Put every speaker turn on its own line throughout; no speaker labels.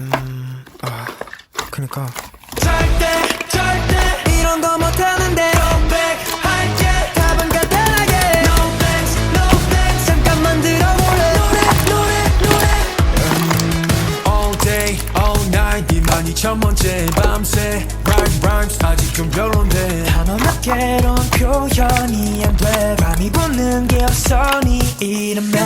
음, 아, 그니까.
절대 절대 이런 거 못하는데 night. 니만이 천 번째 밤새. Rhyme rhymes. 아직은 별론데. 단어 몇 개론 표현이 안돼. 밤이 붙는 게 없어 네 이름에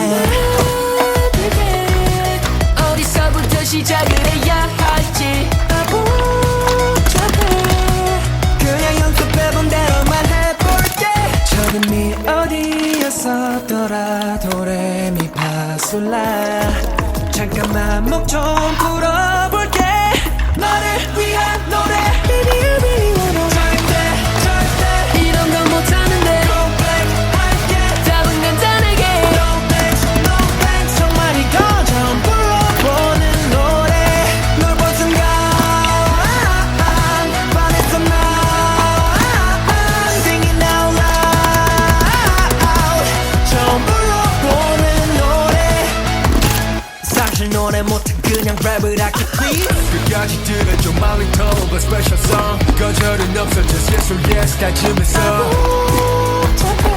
어디였었더라? 도레미파솔라. 잠깐만 목 좀 풀어 할게 please
끝까지 들어줘 little but special song. 거절은 없어 just yes or yes 다짐했어
복잡해.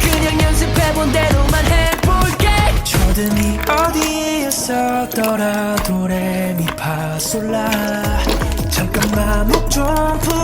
그냥 연습해본 대로만 해볼게. 초등이 어디였었더라 도레미파솔라. 잠깐만 목좀 풀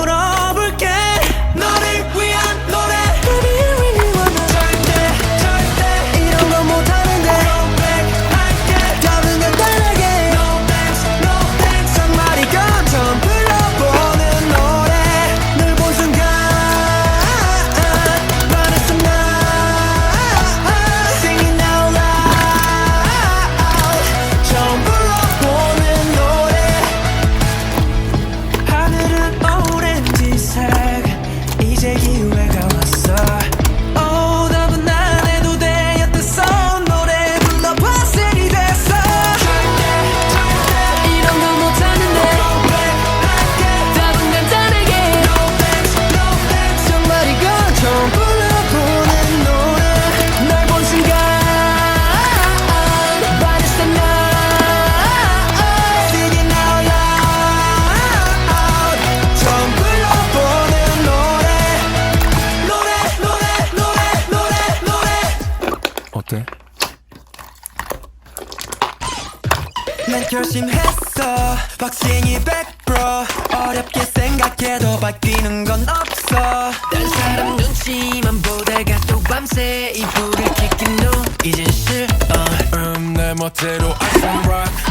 결심했어. 박싱이 100% 어렵게 생각해도 바뀌는 건 없어.
딴 사람 눈치만 보다가 또 밤새 이불을 킥긴 너 이젠 싫어
음, 내 멋대로 I wanna rock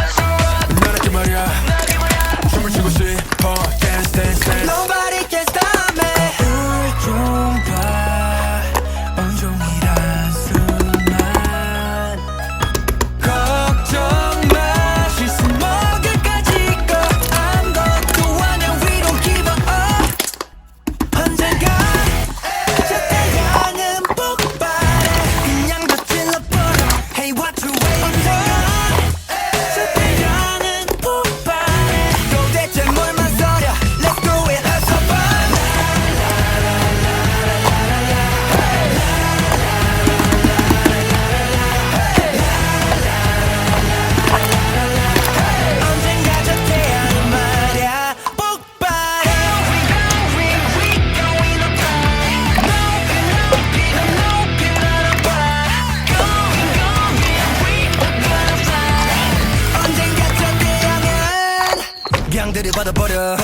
양들이 받아버려.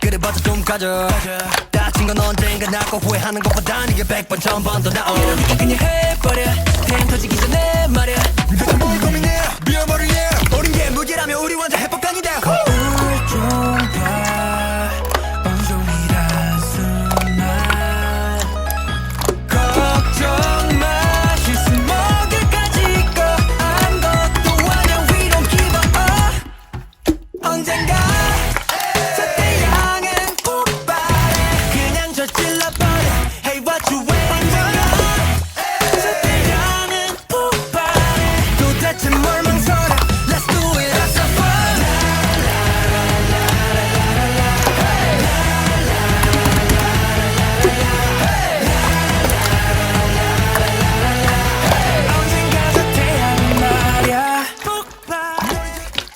그래봤자 좀 가져. 다친 건 언젠가 낫고 후회하는 것보단 이게 백번 천번 더 나아 그냥 해버려. 태양 터지기 전에 말야